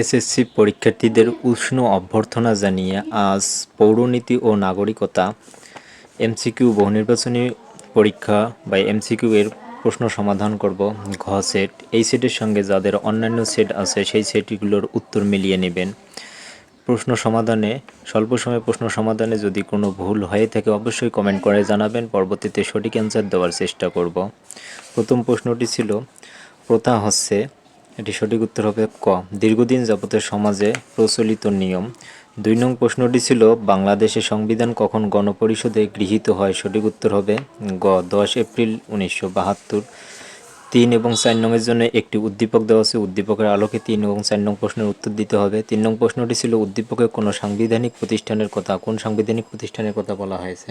SSC পরীক্ষার্থীদের উষ্ণ অভ্যর্থনা জানিয়ে আজ পৌরনীতি ও নাগরিকতা এমসিকিউ বহুনির্বাচনী পরীক্ষা বা এমসিকিউ এর প্রশ্ন সমাধান করব ঘ সেট। এই সেটের সঙ্গে যাদের অন্যান্য সেট আছে, সেই সেটগুলোর উত্তর মিলিয়ে নেবেন। প্রশ্ন সমাধানে, স্বল্প সময়ে প্রশ্ন সমাধানে যদি কোনো ভুল হয়ে থাকে, অবশ্যই কমেন্ট করে জানাবেন। পরবর্তীতে সঠিক অ্যান্সার দেওয়ার চেষ্টা করব। প্রথম প্রশ্নটি ছিল, প্রথা হচ্ছে এটি সঠিক উত্তর হবে ক। দীর্ঘদিন যাবতের সমাজে প্রচলিত নিয়ম। দুই নং প্রশ্নটি ছিল বাংলাদেশের সংবিধান কখন গণপরিষদে গৃহীত হয়? সঠিক উত্তর হবে গ। দশ এপ্রিল উনিশশো বাহাত্তর। তিন এবং চার নংয়ের জন্য একটি উদ্দীপক দেওয়া আছে। উদ্দীপকের আলোকে তিন এবং চার নং প্রশ্নের উত্তর দিতে হবে। তিন নং প্রশ্নটি ছিল উদ্দীপকে কোনো সাংবিধানিক প্রতিষ্ঠানের কথা, কোন সাংবিধানিক প্রতিষ্ঠানের কথা বলা হয়েছে?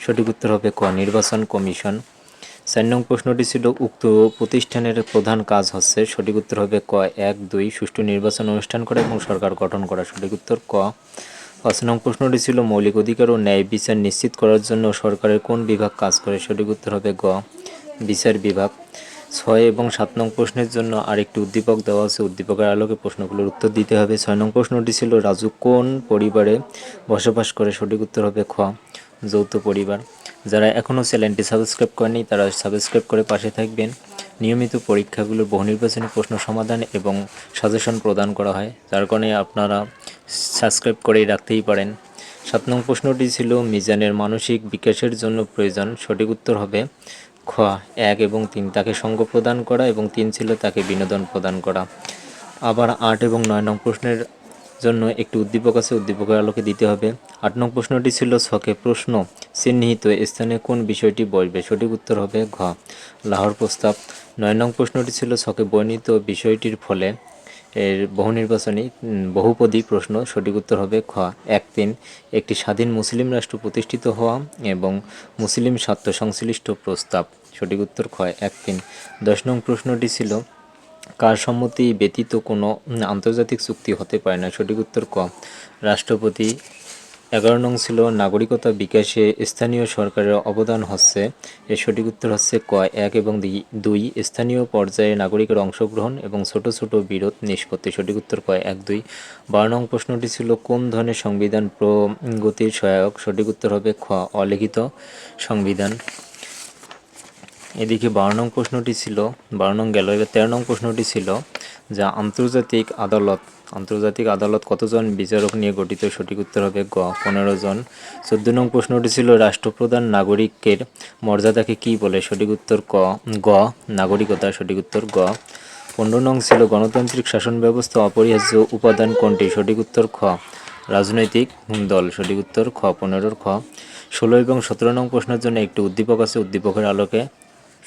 সঠিক উত্তর হবে ক। নির্বাচন কমিশন। চার নং প্রশ্নটি ছিল, উক্ত প্রতিষ্ঠানের প্রধান কাজ হচ্ছে সঠিক উত্তর হবে ক, এক, দুই, সুষ্ঠু নির্বাচন অনুষ্ঠান করা এবং সরকার গঠন করা। সঠিক উত্তর ক। পাঁচ নং প্রশ্নটি ছিল, মৌলিক অধিকার ও ন্যায় বিচার নিশ্চিত করার জন্য সরকারের কোন বিভাগ কাজ করে? সঠিক উত্তর হবে গ, বিচার বিভাগ। ছয় এবং সাত নং প্রশ্নের জন্য আরেকটি উদ্দীপক দেওয়া আছে। উদ্দীপকের আলোকে প্রশ্নগুলোর উত্তর দিতে হবে। ছয় নং প্রশ্নটি ছিল, রাজু কোন পরিবারে বসবাস করে? সঠিক উত্তর হবে খ, যৌথ পরিবার। যারা এখনও চ্যানেলটি সাবস্ক্রাইব করেনি তারা সাবস্ক্রাইব করে পাশে থাকবেন। নিয়মিত পরীক্ষাগুলোর বহু নির্বাচনী প্রশ্ন সমাধান এবং সাজেশন প্রদান করা হয়, যার কারণে আপনারা সাবস্ক্রাইব করেই রাখতেই পারেন। সাত নং প্রশ্নটি ছিল, মিজানের মানসিক বিকাশের জন্য প্রয়োজন। সঠিক উত্তর হবে, খ, এক এবং তিন তাকে সঙ্গ প্রদান করা এবং তিন ছিল তাকে বিনোদন প্রদান করা। আবার আট এবং নয় নং প্রশ্নের জন্য একটি উদ্দীপক আছে, উদ্দীপকের আলোকে দিতে হবে। আট নং প্রশ্নটি ছিল ছকে প্রশ্ন চিহ্নিত স্থানে কোন বিষয়টি বসবে সঠিক উত্তর হবে ঘ। লাহোর প্রস্তাব। নয় নং প্রশ্নটি ছিল ছকে বর্ণিত বিষয়টির ফলে এর বহু নির্বাচনী বহুপদী প্রশ্ন। সঠিক উত্তর হবে খ। এক তিন। একটি স্বাধীন মুসলিম রাষ্ট্র প্রতিষ্ঠিত হওয়া এবং মুসলিম স্বার্থ সংশ্লিষ্ট প্রস্তাব। সঠিক উত্তর খ। এক তিন। দশ নং প্রশ্নটি ছিল কার সম্মতি ব্যতীত কোনো আন্তর্জাতিক চুক্তি হতে পারে না। সঠিক উত্তর ক। রাষ্ট্রপতি এগারো নং ছিল, নাগরিকতা বিকাশে স্থানীয় সরকারের অবদান হচ্ছে। এর সঠিক উত্তর হচ্ছে ক, এক এবং দুই, স্থানীয় পর্যায়ে নাগরিকের অংশগ্রহণ এবং ছোট ছোট বিরোধ নিষ্পত্তি। সঠিক উত্তর ক, এক, দুই। বারো নং প্রশ্নটি ছিল, কোন ধরনের সংবিধান প্রগতির সহায়ক? সঠিক উত্তর হবে খ, অলিখিত সংবিধান। এদিকে বারো নং প্রশ্নটি ছিল, বারো নং গেল, এবার তেরো নং প্রশ্নটি ছিল যা আন্তর্জাতিক আদালত আন্তর্জাতিক আদালত কতজন বিচারক নিয়ে গঠিত? সঠিক উত্তর হবে গ, পনেরো জন। চোদ্দ নং প্রশ্নটি ছিল রাষ্ট্রপ্রধান নাগরিকের মর্যাদাকে কি বলে? সঠিক উত্তর ক, গ, নাগরিকতা, সঠিক উত্তর গ। পনেরো নং ছিল গণতান্ত্রিক শাসন ব্যবস্থা অপরিহার্য উপাদান কোনটি? সঠিক উত্তর খ, রাজনৈতিক দল সঠিক উত্তর খ, পনেরোর খ। ষোলো এবং সতেরো নং প্রশ্নের জন্য একটি উদ্দীপক আছে, উদ্দীপকের আলোকে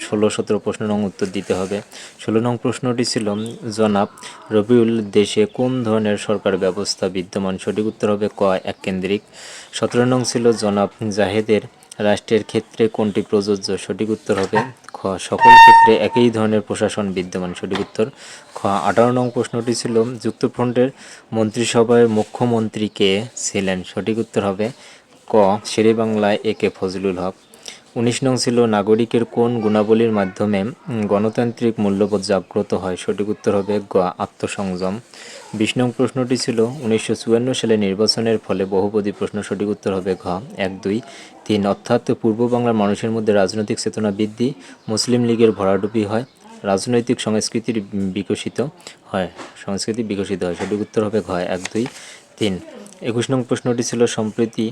ষোলো সতেরো প্রশ্ন নং উত্তর দিতে হবে। ষোলো নং প্রশ্নটি ছিল, জনাব রবিউল দেশে কোন ধরনের সরকার ব্যবস্থা বিদ্যমান? সঠিক উত্তর হবে ক, এক কেন্দ্রিক। সতেরো নং ছিল, জনাব জাহেদের রাষ্ট্রের ক্ষেত্রে কোনটি প্রযোজ্য? সঠিক উত্তর হবে খ, সকল ক্ষেত্রে একই ধরনের প্রশাসন বিদ্যমান। সঠিক উত্তর খ, আঠারো নং প্রশ্নটি ছিল, যুক্তফ্রন্টের মন্ত্রিসভায় মুখ্যমন্ত্রী কে ছিলেন? সঠিক উত্তর হবে ক, শেরেবাংলায় এ কে ফজলুল হক। উনিশ নং ছিল নাগরিকের কোন গুণাবলীর মাধ্যমে গণতান্ত্রিক মূল্যবোধ জাগ্রত হয়? সঠিক উত্তর হবে গ, আত্মসংযম। বিশ নং প্রশ্নটি ছিল উনিশশো চুয়ান্ন সালে নির্বাচনের ফলে বহুপদী প্রশ্ন, সঠিক উত্তর হবে ঘ। এক, দুই, তিন, অর্থাৎ পূর্ব বাংলার মানুষের মধ্যে রাজনৈতিক চেতনা বৃদ্ধি, মুসলিম লীগের ভরাডুবি হয়, রাজনৈতিক সংস্কৃতির বিকশিত হয়, সংস্কৃতি বিকশিত হয়। সঠিক উত্তর হবে ঘ। এক, দুই, তিন। একুশ নং প্রশ্নটি ছিল সম্প্রতি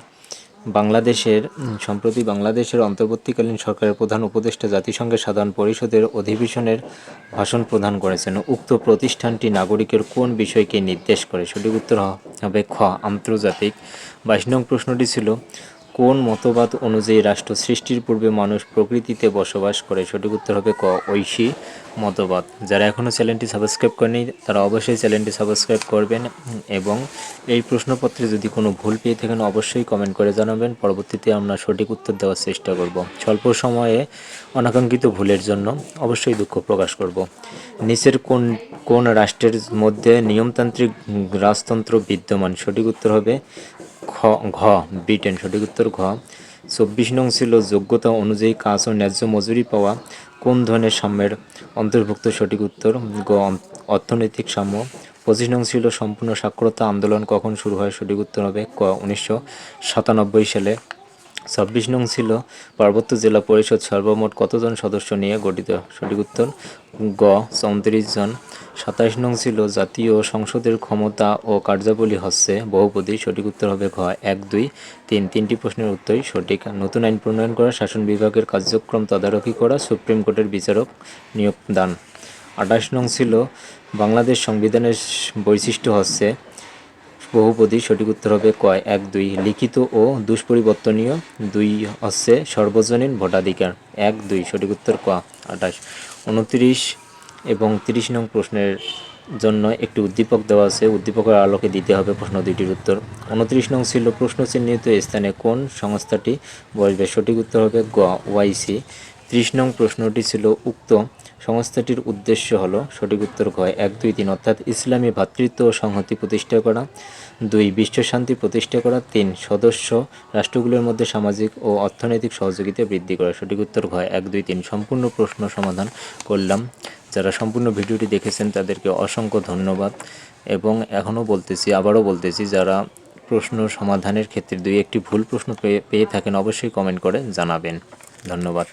বাংলাদেশের সম্প্রতি বাংলাদেশের অন্তর্বর্তীকালীন সরকারের প্রধান উপদেষ্টা জাতিসংঘের সাধারণ পরিষদের অধিবেশনের ভাষণ প্রদান করেছেন। উক্ত প্রতিষ্ঠানটি নাগরিকের কোন বিষয়কে নির্দেশ করে? সঠিক উত্তর হবে খ, আন্তর্জাতিক। বাইশ নং প্রশ্নটি ছিল কোন মতবাদ অনুযায়ী রাষ্ট্র সৃষ্টির পূর্বে মানুষ প্রকৃতিতে বসবাস করে? সঠিক উত্তর হবে ক, ঐশী মতবাদ। যারা এখনও চ্যানেলটি সাবস্ক্রাইব করেনি তারা অবশ্যই চ্যানেলটি সাবস্ক্রাইব করবেন এবং এই প্রশ্নপত্রে যদি কোনো ভুল পেয়ে থাকেন, অবশ্যই কমেন্ট করে জানাবেন। পরবর্তীতে আমরা সঠিক উত্তর দেওয়ার চেষ্টা করব। স্বল্প সময়ে অনাকাঙ্ক্ষিত ভুলের জন্য অবশ্যই দুঃখ প্রকাশ করব। নিচের কোন কোন রাষ্ট্রের মধ্যে নিয়মতান্ত্রিক রাজতন্ত্র বিদ্যমান? সঠিক উত্তর হবে ঘ ব্রিটেন সঠিক উত্তর ঘ। চব্বিশ নং ছিল যোগ্যতা অনুযায়ী কাজ ও ন্যায্য মজুরি পাওয়া কোন ধরনের সাম্যের অন্তর্ভুক্ত? সঠিক উত্তর গ, অর্থনৈতিক সাম্য। পঁচিশ নং ছিল সম্পূর্ণ সাক্ষরতা আন্দোলন কখন শুরু হয়? সঠিক উত্তর হবে ক, উনিশশো সাতানব্বই সালে। ছাব্বিশ নং ছিল পার্বত্য জেলা পরিষদ সর্বমোট কতজন সদস্য নিয়ে গঠিত? সঠিক উত্তর গ, চৌত্রিশ জন। সাতাশ নং ছিল জাতীয় সংসদের ক্ষমতা ও কার্যাবলী হচ্ছে বহুপদী সঠিক উত্তর হবে ঘ, এক, দুই, তিন, তিনটি প্রশ্নের উত্তরই সঠিক। নতুন আইন প্রণয়ন করা, শাসন বিভাগের কার্যক্রম তদারকি করা, সুপ্রিম কোর্টের বিচারক নিয়োগ দান। আঠাশ নং ছিল বাংলাদেশ সংবিধানের বৈশিষ্ট্য হচ্ছে বহুপদী সঠিক উত্তর হবে কয় এক, দুই, লিখিত ও দুষ্পরিবর্তনীয়। দুই হচ্ছে সর্বজনীন ভোটাধিকার, এক, দুই, সঠিক উত্তর ক, আঠাশ। উনত্রিশ এবং তিরিশ নং প্রশ্নের জন্য একটি উদ্দীপক দেওয়া আছে। উদ্দীপকের আলোকে দিতে হবে প্রশ্ন দুইটির উত্তর। উনত্রিশ নং ছিল প্রশ্ন চিহ্নিত স্থানে কোন সংস্থাটি বসবে? সঠিক উত্তর হবে গ ওয়াইসি ত্রিশ নং প্রশ্নটি ছিল উক্ত। সংস্থাটির উদ্দেশ্য হল, সঠিক উত্তর কয় এক, দুই, তিন, অর্থাৎ ইসলামী ভ্রাতৃত্ব ও সংহতি প্রতিষ্ঠা করা। দুই, বিশ্ব শান্তি প্রতিষ্ঠা করা। তিন, সদস্য, রাষ্ট্রগুলোর মধ্যে সামাজিক ও অর্থনৈতিক সহযোগিতা বৃদ্ধি করা। সঠিক উত্তর হয় এক, দুই, তিন, সম্পূর্ণ প্রশ্ন সমাধান করলাম। যারা সম্পূর্ণ ভিডিওটি দেখেছেন, তাদেরকে অসংখ্য ধন্যবাদ। এবং এখনও বলতেছি, আবারও বলতেছি, যারা প্রশ্ন সমাধানের ক্ষেত্রে দুই, একটি ভুল প্রশ্ন পেয়ে থাকেন, অবশ্যই কমেন্ট করে জানাবেন। ধন্যবাদ।